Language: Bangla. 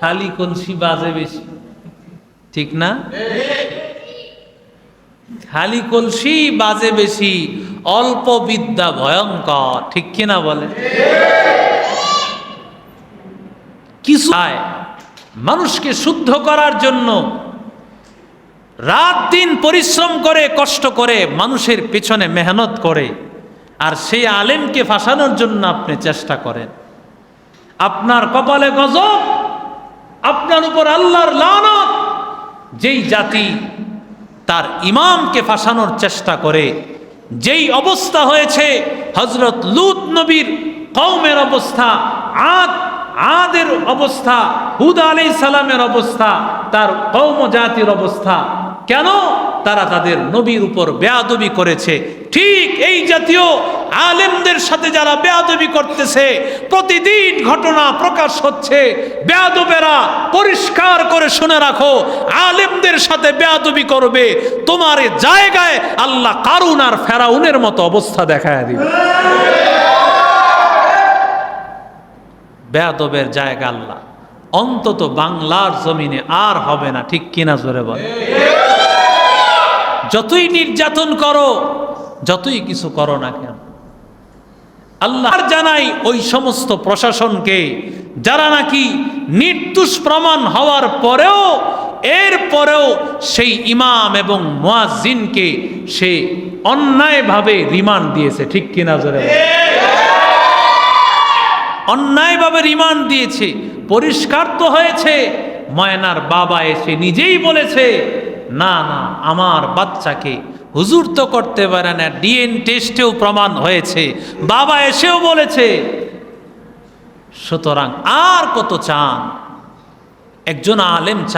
খালি কলসি বাজে বেশি। ঠিক না? খালি কলসি বাজে বেশি, অল্প বিদ্যা ভয়ঙ্কর। ঠিক কিনা বলে? কিছু মানুষকে শুদ্ধ করার জন্য রাত দিন পরিশ্রম করে, কষ্ট করে মানুষের পেছনে মেহনত করে, আর সেই আলেমকে ফাঁসানোর জন্য আপনি চেষ্টা করেন। আপনার কপালে গজব আপনার উপর আল্লাহর লানত। যেই জাতি তার ইমামকে ফাঁসানোর চেষ্টা করে, যেই অবস্থা হয়েছে হজরত লুত নবীর কৌমের অবস্থা, আদ, আদের অবস্থা, হুদ আলাই সালামের অবস্থা, তার কৌম জাতির অবস্থা, কেন? তারা তাদের নবীর উপর বেয়াদবি করেছে। ঠিক এই জাতীয় আলেমদের সাথে যারা বেয়াদবি করতেছে, প্রতিদিন ঘটনা প্রকাশ হচ্ছে। বেয়াদবেরা পরিষ্কার করে শুনে রাখো, আলেমদের সাথে বেয়াদবি করবে, তোমার জায়গায় আল্লাহ কারুন আর ফেরাউনের মতো অবস্থা দেখায় দিবে। বেয়াদবের জায়গা আল্লাহ। অন্তত বাংলার জমিনে আর হবে না, ঠিক কিনা জোরে বলে। যতই নির্যাতন করো, যতই কিছু করো না কেন আল্লাহ আর জানাই ওই সমস্ত প্রশাসনকে, যারা নাকি নির্দোষ প্রমাণ হওয়ার পরেও, এর পরেও সেই ইমাম এবং মুয়াজ্জিনকে সে অন্যায়ভাবে রিমান্ড দিয়েছে, ঠিক কিনা জোরে? অন্যায়ভাবে রিমান্ড দিয়েছে, পরিষ্কার তো হয়েছে, ময়নার বাবা এসে নিজেই বলেছে, না না, আমার বাচ্চাকে হুজুর তো করতে পারে না ডিএন টেস্টেও প্রমাণ হয়েছে, বাবা এসেও বলেছে। সুতরাং আর কত চান? একজন আলেম চান